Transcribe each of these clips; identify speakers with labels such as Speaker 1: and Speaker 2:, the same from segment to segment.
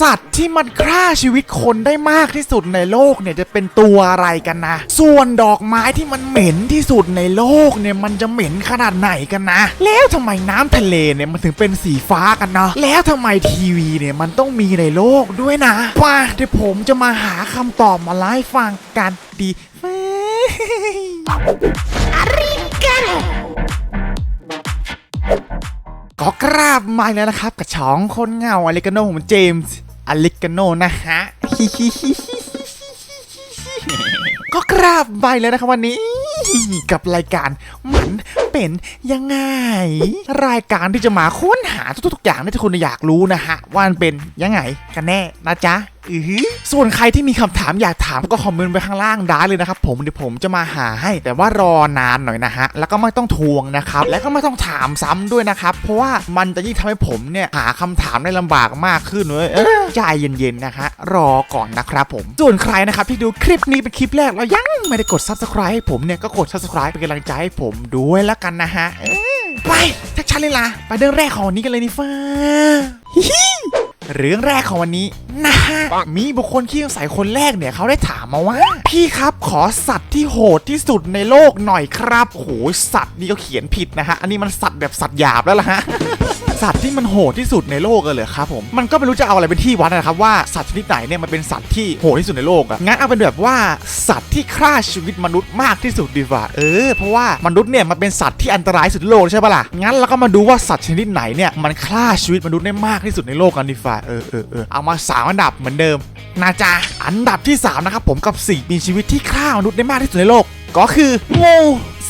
Speaker 1: สัตว์ที่มันฆ่าชีวิตคนได้มากที่สุดในโลกเนี่ยจะเป็นตัวอะไรกันนะ ส่วนดอกไม้ที่มันเหม็นที่สุดในโลกเนี่ยมันจะเหม็นขนาดไหนกันนะ แล้วทำไมน้ำทะเลเนี่ยมันถึงเป็นสีฟ้ากันเนาะแล้วทำไมทีวีเนี่ยมันต้องมีในโลกด้วยนะว่าเดี๋ยวผมจะมาหาคำตอบมาไล่าให้ฟังกันดีไหมก็กราบมาแล้วนะครับกับช่องคนเงาอเลกาโนผมเจมส์ อเลกาโนนะฮะก็กราบไปแล้วนะครับวันนี้ กับรายการมันเป็นยังไง รายการที่จะมาค้นหาทุกๆอย่างที่คุณอยากรู้นะฮะว่ามันเป็นยังไงกันแน่นะจ๊ะ อือส่วนใครที่มีคำถามอยากถามก็คอมเมนต์ไปข้างล่างได้เลยนะครับผมเดี๋ยวผมจะมาหาให้ แต่ว่ารอนานหน่อยนะฮะแล้วก็ไม่ต้องทวงนะครับแล้วก็ไม่ต้องถามซ้ำด้วยนะครับเพราะว่ามันจะยิ่งทำให้ผมเนี่ยหาคำถามได้ลำบากมากขึ้นเลยใจเย็นๆนะฮะรอก่อนนะครับผม ส่วนใครนะครับที่ดูคลิปนี้เป็นคลิปแรกแล้วยังไม่ได้กด subscribe ให้ผมเนี่ยก็กด subscribe เป็นกำลังใจให้ผมด้วยแล้วกันนะฮะไปทักชันเลยล่ะไปเรื่องแรกของวันนี้กันเลยนี่ฟ้า เรื่องแรกของวันนี้นะฮะมีบุคคลที่สงสัยคนแรกเนี่ยเขาได้ถามมาว่า พี่ครับขอสัตว์ที่โหดที่สุดในโลกหน่อยครับโอ้โหสัตว์นี่ก็เขียนผิดนะฮะอันนี้มันสัตว์แบบสัตว์หยาบแล้วล่ะฮะ สัตว์ที่มันโหดที่สุดในโลกเลยเหรอครับผมมันก็ไม่รู้จะเอาอะไรเป็นที่วัดนะครับว่าสัตว์ชนิดไหนเนี่ยมันเป็นสัตว์ที่โหดที่สุดในโลกอะงั้นเอาเป็นแบบว่าสัตว์ที่ฆ่าชีวิตมนุษย์มากที่สุดดีกว่าเออเพราะว่ามนุษย์เนี่ยมันเป็นสัตว์ที่อันตรายสุดโลกใช่ปะล่ะงั้นเราก็มาดูว่าสัตว์ชนิดไหนเนี่ยมันฆ่าชีวิตมนุษย์ได้มากที่สุดในโลกกันดีกว่าเออเออเออเอามาสามอันดับเหมือนเดิมนะจ๊ะอันดับที่สามนะครับผมกับสิ่มีชีวิตที่ฆ่ามนุษย์ได้มากที่สุดในโลก ก็คืองู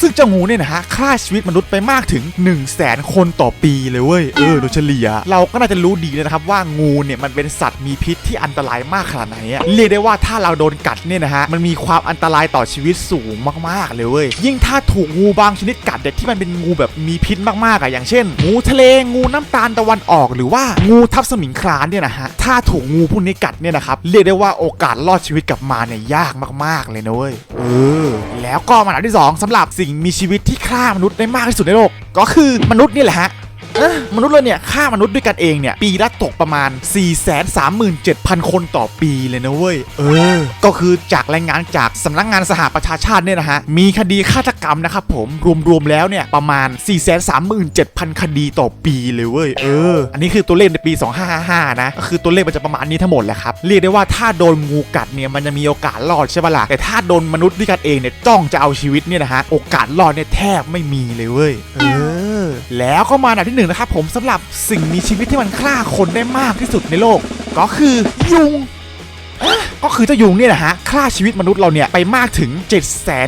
Speaker 1: ซึ่งเจ้างูเนี่ยนะฮะฆ่าชีวิตมนุษย์ไปมากถึง 1 0 0 0 0แสนคนต่อปีเลยเว้ยเออโดยเฉลี่ย เราก็น่าจะรู้ดีเลยนะครับว่างูเนี่ยมันเป็นสัตว์มีพิษที่อันตรายมากขนาดไหนอะเรียกได้ว่าถ้าเราโดนกัดเนี่ยนะฮะมันมีความอันตรายต่อชีวิตสูงมากๆเลยเว้ยยิ่งถ้าถูกงูบางชนิดกัดเด็ดที่มันเป็นงูแบบมีพิษมากๆอะอย่างเช่น งูทะเลงูน้ำตาลตะวันออกหรือว่างูทับสมิงคลานเนี่ยนะฮะถ้าถูกงูพวกนี้กัดเนี่ยนะครับเรียกได้ว่าโอกาสรอดชีวิตกลับมาเนี่ยยากมากๆเลยนะเว้ยเออแล้วก็มาอันดับที่สองสำหรับสิ่งมีชีวิตที่ฆ่ามนุษย์ได้มากที่สุดในโลก ก็คือมนุษย์นี่แหละฮะ มนุษย์เราเนี่ยฆ่ามนุษย์ด้วยกันเองเนี่ย ปีละตกประมาณ 437,000 คนต่อปีเลยนะเว้ย เออ ก็คือจากรายงานจากสำนักงานสหประชาชาติเนี่ยนะฮะ มีคดีฆาตกรรมนะครับผม รวมๆแล้วเนี่ย ประมาณ 437,000 คดีต่อปีเลยเว้ย เออ อันนี้คือตัวเลขในปี 2555 นะ ก็คือตัวเลขมันจะประมาณนี้ทั้งหมดแหละครับ เรียกได้ว่าถ้าโดนงูกัดเนี่ยมันจะมีโอกาสรอดใช่ปะล่ะ แต่ถ้าโดนมนุษย์ด้วยกันเองเนี่ยจ้องจะเอาชีวิตเนี่ยนะฮะ โอกาสรอดเนี่ยแทบไม่มีเลยเว้ย เออ แล้วก็มาอันดับที่หนึ่งนะครับผมสำหรับสิ่งมีชีวิตที่มันฆ่าคนได้มากที่สุดในโลก ก็คือยุง ก็คือเจ้ายุงเนี่ยนะฮะฆ่าชีวิตมนุษย์เราเนี่ยไปมากถึง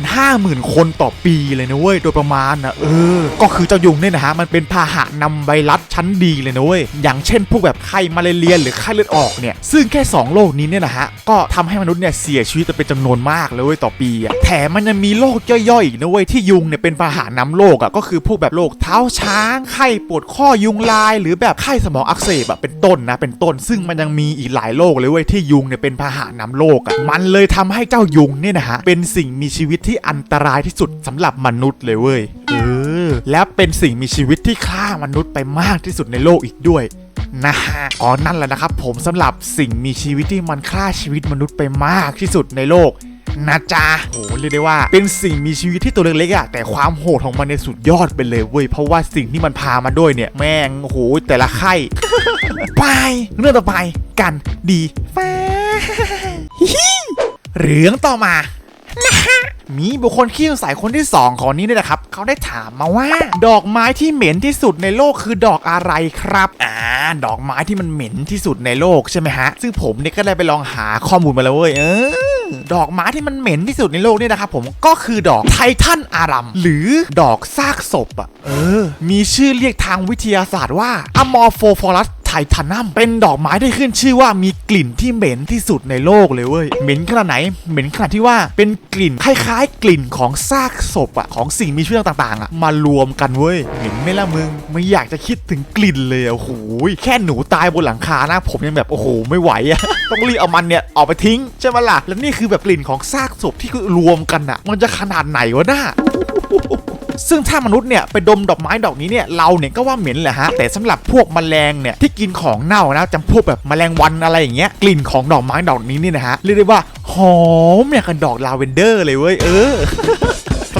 Speaker 1: 750,000 คนต่อปีเลยนะเว้ยโดยประมาณนะเออ ก็คือเจ้ายุงเนี่ยนะฮะมันเป็นพาหะนำไวรัสชั้นดีเลยนะเว้ยอย่างเช่นพวกแบบไข้มาเลเรียหรือไข้เลือดออกเนี่ยซึ่งแค่ 2 โรคนี้เนี่ยนะฮะก็ทำให้มนุษย์เนี่ยเสียชีวิตไปเป็นจำนวนมากเลยเว้ยต่อปีอะแถมมันยังมีโรคย่อยๆอีกนะเว้ยที่ยุงเนี่ยเป็นพาหะนำโรคอะก็คือพวกแบบโรคเท้าช้างไข้ปวดข้อยุงลาย หรือแบบไข้สมองอักเสบอะเป็นต้นนะเป็นต้น ซึ่งมันยังมีอีกหลายโรคเลยเว้ยที่ยุงเนี่ยเป็นพาหะนำโรคอะมันเลยทำให้เจ้ายุงเนี่ยนะฮะเป็นสิ่งมีชีวิตที่อันตรายที่สุดสำหรับมนุษย์เลยเว้ยเออและเป็นสิ่งมีชีวิตที่ฆ่ามนุษย์ไปมากที่สุดในโลกอีกด้วยนะฮะอ๋อนั่นแหละนะครับ ผมสำหรับสิ่งมีชีวิตที่มันฆ่าชีวิตมนุษย์ไปมากที่สุดในโลกนะจ๊ะโหเรียกได้ว่า เป็นสิ่งมีชีวิตที่ตัวเล็กๆอะแต่ความโหดของมันในสุดยอดไปเลยเว้ย เพราะว่าสิ่งที่มันพามาด้วยเนี่ย แม่งโอ้โหแต่ละไข่ ไป เรื่องต่อไปกันดีฟ้า เรื่องต่อมามีบุคคลขี้สงสัยคนที่ 2 ของนี้เนี่ยนะครับ เขาได้ถามมาว่า ดอกไม้ที่เหม็นที่สุดในโลกคือดอกอะไรครับอ่าดอกไม้ที่มันเหม็นที่สุดในโลกใช่ไหมฮะ ซึ่งผมเนี่ยก็ได้ไปลองหาข้อมูลมาแล้วเว้ยเออดอกไม้ที่มันเหม็นที่สุดในโลกเนี่ยนะครับผมก็คือดอกไททันอารัม หรือดอกซากศพอะเออ มีชื่อเรียกทางวิทยาศาสตร์ว่าอะมอร์โฟฟอรัส ไททานัมเป็นดอกไม้ที่ขึ้นชื่อว่ามีกลิ่นที่เหม็นที่สุดในโลกเลยเว้ยเหม็นขนาดไหนเหม็นขนาดที่ว่าเป็นกลิ่นคล้ายๆ กลิ่นของซากศพอะของสิ่งมีชีวิตต่างๆอะมารวมกันเว้ยเหม็นไม่ละมึงไม่อยากจะคิดถึงกลิ่นเลยอะโอ้โหแค่หนูตายบนหลังคานะ ผมยังแบบโอ้โหไม่ไหวอะต้องรีบเอามันเนี่ยออกไปทิ้งใช่ไหมล่ะแล้วนี่คือแบบกลิ่นของซากศพที่รวมกันอะมันจะขนาดไหนวะน่า ซึ่งถ้ามนุษย์เนี่ยไปดมดอกไม้ดอกนี้เนี่ยเราเนี่ยก็ว่าเหม็นแหละฮะแต่สำหรับพวกแมลงเนี่ยที่กินของเน่านะจำพวกแบบแมลงวันอะไรอย่างเงี้ยกลิ่นของดอกไม้ดอกนี้นี่นะฮะเรียกได้ว่าหอมอย่างกับดอกลาเวนเดอร์เลยเว้ยเออ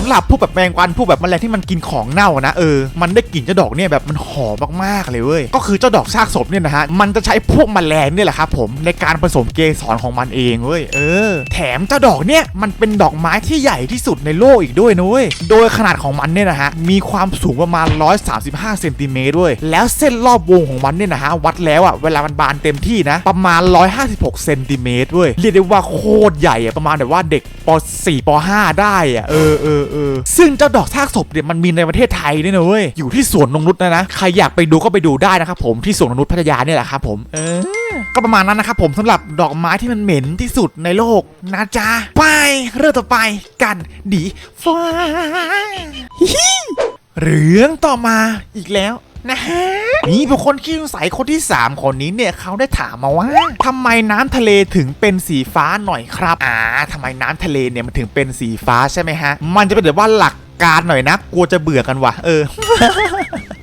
Speaker 1: หรับพวกแบบแมงวันพวกแบบแมลงที่มันกินของเน่านะเออมันได้กลิ่นเจ้าดอกเนี่ยแบบมันหอมมากๆเลยเว้ยก็คือเจ้าดอกซากศพเนี่ยนะฮะมันจะใช้พวกแมลงเนี่ยแหละครับผมในการผสมเกสรของมันเองเว้ยเออ แถมเจ้าดอกเนี่ยมันเป็นดอกไม้ที่ใหญ่ที่สุดในโลกอีกด้วยนะเว้ยโดยขนาดของมันเนี่ยนะฮะมีความสูงประมาณ 135เซนติเมตรด้วยแล้วเส้นรอบวงของมันเนี่ยนะฮะวัดแล้วอะเวลามันบานเต็มที่นะ ประมาณ 156เซนติเมตรเว้ยเรียกได้ว่าโคตรใหญ่อะประมาณแบบว่าเด็กป .4 ป .5 ได้อะเออเออเออซึ่งเจ้าดอกซากศพเนี่ยมันมีในประเทศไทยด้วยนะเว้ยอยู่ที่สวนนงนุษนะนะใครอยากไปดูก็ไปดูได้นะครับผมที่สวนนงนุษพัทยาเนี่ยแหละครับผมเออก็ประมาณนั้นนะครับผมสำหรับดอกไม้ที่มันเหม็นที่สุดในโลกนะจ๊ะไปเรื่องต่อไปกันดีฟ้าฮิฮิเรื่องต่อมาอีกแล้ว นะฮะนี่เป็นคนขี้สงสัยคนที่ 3 คนนี้เนี่ยเขาได้ถามมาว่าทำไมน้ำทะเลถึงเป็นสีฟ้าหน่อยครับอ่าทำไมน้ำทะเลเนี่ยมันถึงเป็นสีฟ้าใช่ไหมฮะ มันจะเป็นแบบว่าหลักการหน่อยนะ กลัวจะเบื่อกันว่ะเออ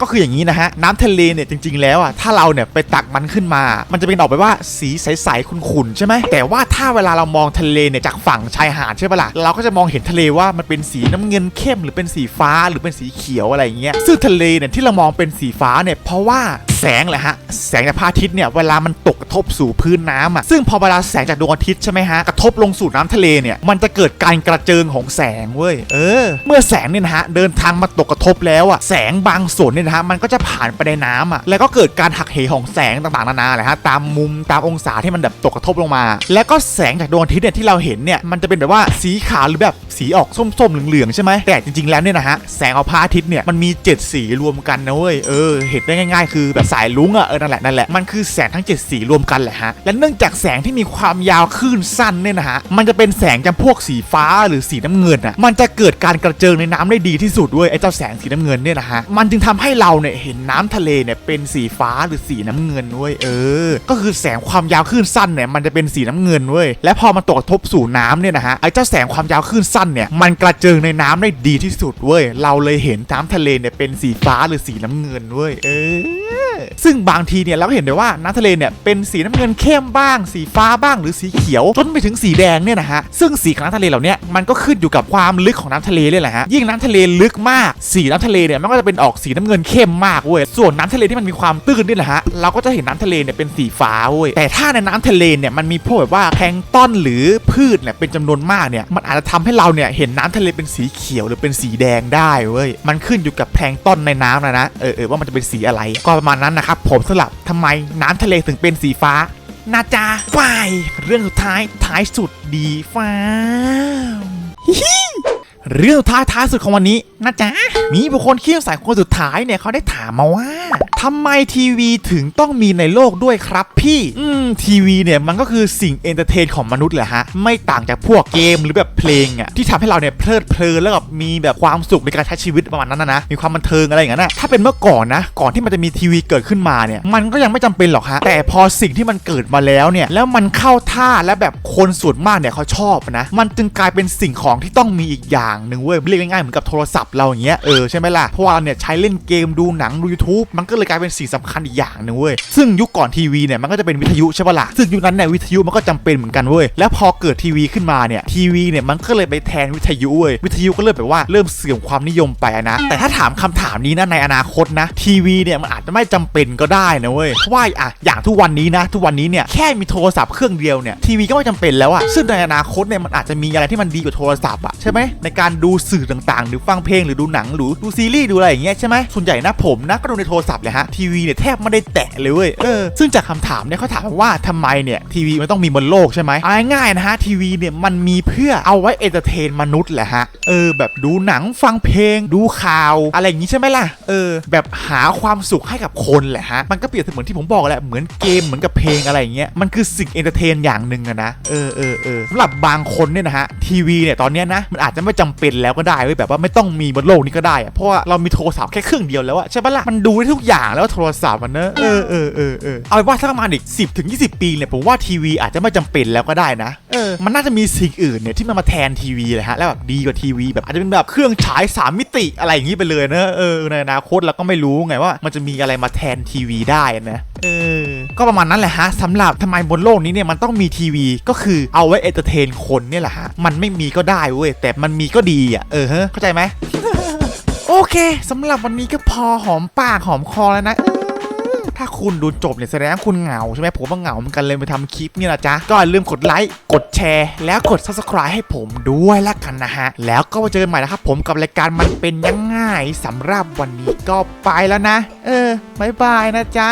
Speaker 1: ก็คืออย่างนี้นะฮะน้ำทะเลเนี่ยจริง ๆ แล้วอะถ้าเราเนี่ยไปตักมันขึ้นมา มันจะเป็นออกไปว่าสีใสๆขุ่นๆใช่ไหมแต่ว่าถ้าเวลาเรามองทะเลเนี่ยจากฝั่งชายหาดใช่ปะล่ะเราก็จะมองเห็นทะเลว่ามันเป็นสีน้ำเงินเข้ม หรือเป็นสีฟ้าหรือเป็นสีเขียวอะไรอย่างเงี้ยซึ่งทะเลเนี่ยที่เรามองเป็นสีฟ้าเนี่ยเพราะว่า แสงแหละฮะ แสงจากพระอาทิตย์เนี่ยเวลามันตกกระทบสู่พื้นน้ำอะซึ่งพอเวลาแสงจากดวงอาทิตย์ใช่ไหมฮะกระทบลงสู่น้ำทะเลเนี่ยมันจะเกิดการกระเจิงของแสงเว้ยเออ เมื่อแสงเนี่ยนะฮะเดินทางมาตกกระทบแล้วอะแสงบางส่วนเนี่ยนะฮะมันก็จะผ่านไปในน้ำอะแล้วก็เกิดการหักเหของแสงต่างๆนานาแหละฮะตามมุมตามองศาที่มันแบบตกกระทบลงมา แล้วก็แสงจากดวงอาทิตย์เนี่ยที่เราเห็นเนี่ยมันจะเป็นแบบว่าสีขาวหรือแบบสีออกส้มๆเหลืองๆใช่ไหมแต่จริงๆแล้วเนี่ยนะฮะแสงของพระอาทิตย์เนี่ยมันมีเจ็ดสีรวมกันนะเว้ยเออเห็นได้ง่าย ๆ คือแบบสายลุ้งอะเออนั่นแหละนั่นแหละมันคือแสงทั้งเจ็ดสีรวมกันแหละฮะและเนื่องจากแสงที่มีความยาวคลื่นสั้นเนี่ยนะฮะมันจะเป็นแสงจำพวกสีฟ้าหรือสีน้ำเงินอะมันจะเกิดการกระเจิงในน้ำได้ดีที่สุดด้วยไอ้เจ้าแสงสีน้ำเงินเนี่ยนะฮะมันจึงทำให้เราเนี่ยเห็นน้ำทะเลเนี่ยเป็นสีฟ้าหรือสีน้ำเงินเว้ยเออ ก็คือแสงความยาวคลื่นสั้นเนี่ยมันจะเป็นสีน้ำเงินเว้ยและพอมันตกทบสู่น้ำเนี่ยนะฮะไอ้เจ้าแสงความยาวคลื่นสั้นเนี่ยมันกระเจิงในน้ำได้ดีที่สุดเว้ยเราเลยเห็นน้ำทะเลเนี่ยเป็นสีฟ้าหรือสีน้ำเงินเว้ยเออซึ่งบางทีเนี่ยเราก็เห็นได้ว่าน้ำทะเลเนี่ยเป็นสีน้ำเงินเข้มบ้าง สีฟ้าบ้างหรือสีเขียว จนไปถึงสีแดงเนี่ยนะฮะซึ่งสีของน้ำทะเลเหล่านี้มันก็ขึ้นอยู่กับความลึกของน้ำทะเลเลยแหละฮะยิ่งน้ำทะเลลึกมาก สีน้ำทะเลเนี่ยมันก็จะเป็นออกสีน้ำเงินเข้มมากเว้ยส่วนน้ำทะเลที่มันมีความตื้นนี่แหละฮะเราก็จะเห็นน้ำทะเลเนี่ยเป็นสีฟ้าเว้ยแต่ถ้าในน้ำทะเลเนี่ยมันมีพวกแบบว่าแพลงต้นหรือพืชเนี่ยเป็นจำนวนมากเนี่ยมันอาจจะทำให้เราเนี่ยเห็นน้ำทะเลเป็นสีเขียวหรือเป็นสีแดงได้เว้ยมันขึ้นอยู่กับแพลงต้นในน้ำนะนะเออเออว่ามันจะเป็นสีอะไรก็ประมาณนั้นนะครับผมสลับทำไมน้ำทะเลถึงเป็นสีฟ้านาจาไปเรื่องสุดท้ายท้ายสุดดีฟ้าเรื่องสุดท้ายท้ายสุดของวันนี้นะจ๊ะมีบุคคลขี้สงสัยคนสุดท้ายเนี่ยเขาได้ถามมาว่าทำไมทีวีถึงต้องมีในโลกด้วยครับพี่ อืมทีวีเนี่ยมันก็คือสิ่งเอนเตอร์เทนของมนุษย์แหละฮะ ไม่ต่างจากพวกเกมหรือแบบเพลงอะที่ทำให้เราเนี่ยเพลิดเพลินแล้วแบบมีแบบความสุขในการใช้ชีวิตประมาณนั้นนะนะมีความบันเทิงอะไรอย่างนั้นนะถ้าเป็นเมื่อก่อนนะ ก่อนที่มันจะมีทีวีเกิดขึ้นมาเนี่ย มันก็ยังไม่จำเป็นหรอกฮะ แต่พอสิ่งที่มันเกิดมาแล้วเนี่ย แล้วมันเข้าท่าและแบบคนส่วนมากเนี่ยเขาชอบนะ มันจึงกลายเป็นสิ่งของที่ต้องมีอีกอย่างหนึ่งเว้ยเรียกง่ายๆเหมือนกับโทรศัพท์เราอย่างเงี้ยเออใช่ไหมล่ะเพราะว่าเราเนี่ยใช้เล่นเกมดูหนังดู YouTube มันก็เลยกลายเป็นสิ่งสำคัญอีกอย่างหนึ่งเว้ยซึ่งยุคก่อนทีวีเนี่ยมันก็จะเป็นวิทยุใช่ปะล่ะซึ่งยุคนั้นเนี่ยวิทยุมันก็จำเป็นเหมือนกันเว้ยแล้วพอเกิดทีวีขึ้นมาเนี่ยทีวีเนี่ยมันก็เลยไปแทนวิทยุเว้ยวิทยุก็เริ่มแบบว่าเริ่มเสื่อมความนิยมไปนะแต่ถ้าถามคำถามนี้นะในอนาคตนะ ทีวีเนี่ยมันอาจจะไม่จำเป็นก็ได้นะเว้ยเพราะว่าอะอย่างทุกวันนี้นะ ทุกวันนี้เนี่ยแค่มีโทรศัพท์เครื่องเดียวเนี่ยทีวีก็ไม่จำเป็นแล้วอะซึ่งในอนาคตเนี่ยมันอาจจะมีอะไรที่มันดีกว่าโทรศัพท์อะใช่ไหมในการดูสื่อต่างๆ หรือฟังเพลงหรือดูหนังหรือดูซีรีส์ดูอะไรอย่างเงี้ยใช่ไหมส่วนใหญ่นะผมนะก็ดูในโทรศัพท์เลยฮะทีวีเนี่ยแทบไม่ได้แตะเลยเว้ยเออซึ่งจากคำถามเนี่ยเขาถามว่าทำไมเนี่ยทีวีมันต้องมีบนโลกใช่ไหมอาง่ายๆนะฮะทีวีเนี่ยมันมีเพื่อเอาไว้เอนเตอร์เทนมนุษย์แหละฮะเออแบบดูหนังฟังเพลง ดูข่าว อะไรอย่างงี้ใช่ไหมล่ะเออแบบหาความสุขให้กับคนแหละฮะมันก็เปรียบเสมือนที่ผมบอกแหละเหมือนเกมเหมือนกับเพลงอะไรอย่างเงี้ยมันคือสิ่งเอนเตอร์เทนอย่างหนึ่งนะเออเออเออสำหรับบางคนเนี่ยนะฮะทีวีเนี่ยตอนเนี้ยนะมันอาจจะไม่จำเป็นแล้วก็ได้เว้ยแบบว่าไม่ต้องมีบนโลกนี้ก็ได้อะเพราะว่าเรามีโทรศัพท์แค่เครื่องเดียวแล้วอะใช่ปะล่ะมันดูได้ทุกอย่างางๆ แล้วก็โทรศัพท์มันเนอะเออเออเออเออเอาเป็นว่าถ้าประมาณอีก 10ถึง20 ปีเนี่ยผมว่าทีวีอาจจะไม่จำเป็นแล้วก็ได้นะเออมันน่าจะมีสิ่งอื่นเนี่ยที่มันมาแทนทีวีเลยฮะแล้วแบบดีกว่าทีวีแบบอาจจะเป็นแบบเครื่องฉาย 3 มิติอะไรอย่างนี้ไปเลยเนอะเออในอนาคตเราก็ไม่รู้ไงว่า มันจะมีอะไรมาแทนทีวีได้นะเออก็ประมาณนั้นแหละฮะสำหรับทำไมบนโลกนี้เนี่ยมันต้องมีทีวีก็คือเอาไว้เอนเตอร์เทนคนเนี่ยแหละฮะมันไม่มีก็ได้เว้ยแต่มันมีก็ดีอะเออฮะเข้าใจไหม โอเคสำหรับวันนี้ก็พอหอมปากหอมคอแล้วนะถ้าคุณดูจบเนี่ยแสดงว่าคุณเหงาใช่ไหมผมว่าเหงาเหมือนกันเลยไปทำคลิปนี่นะจ๊ะก็อย่าลืมกดไลค์กดแชร์ แล้วกด subscribe ให้ผมด้วยละกันนะฮะ แล้วก็มาเจอกันใหม่นะครับผมกับรายการมันเป็นยังไงสำหรับวันนี้ก็ไปแล้วนะ เออบายบายนะจ๊ะ